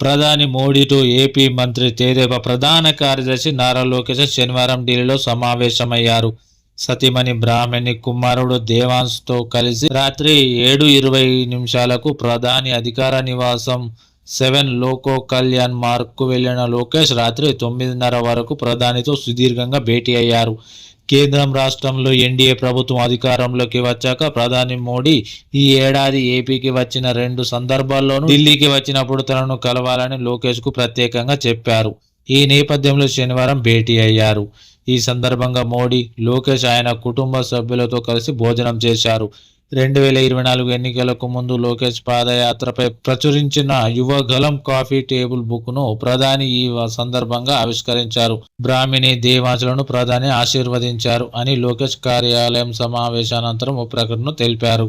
ప్రధాని మోడీతో ఏపీ మంత్రి తేదేపా ప్రధాన కార్యదర్శి నారా లోకేష్ శనివారం ఢిల్లీలో సమావేశమయ్యారు. సతీమణి బ్రాహ్మణి కుమారుడు దేవాన్స్తో కలిసి రాత్రి ఏడు ఇరవై నిమిషాలకు ప్రధాని అధికార నివాసం సెవెన్ లోకో కళ్యాణ్ మార్గ్కు వెళ్ళిన లోకేష్ రాత్రి తొమ్మిదిన్నర వరకు ప్రధానితో సుదీర్ఘంగా భేటీ అయ్యారు. కేంద్రం రాష్ట్రంలో ఎన్డీఏ ప్రభుత్వం అధికారంలోకి వచ్చాక ప్రధాని మోడీ ఈ ఏడాది ఏపీకి వచ్చిన రెండు సందర్భాల్లోనూ ఢిల్లీకి వచ్చినప్పుడు తనను కలవాలని లోకేష్కు ప్రత్యేకంగా చెప్పారు. ఈ నేపథ్యంలో శనివారం భేటీ అయ్యారు. ఈ సందర్భంగా మోడీ లోకేష్ ఆయన కుటుంబ సభ్యులతో కలిసి భోజనం చేశారు. రెండు వేల ఇరవై నాలుగు ఎన్నికలకు ముందు లోకేష్ పాదయాత్రపై ప్రచురించిన యువగలం కాఫీ టేబుల్ బుక్ను ప్రధాని ఈ సందర్భంగా ఆవిష్కరించారు. బ్రాహ్మిణి దేవాసులను ప్రధాని ఆశీర్వదించారు అని లోకేష్ కార్యాలయం సమావేశానంతరం ఓ ప్రకటన తెలిపారు.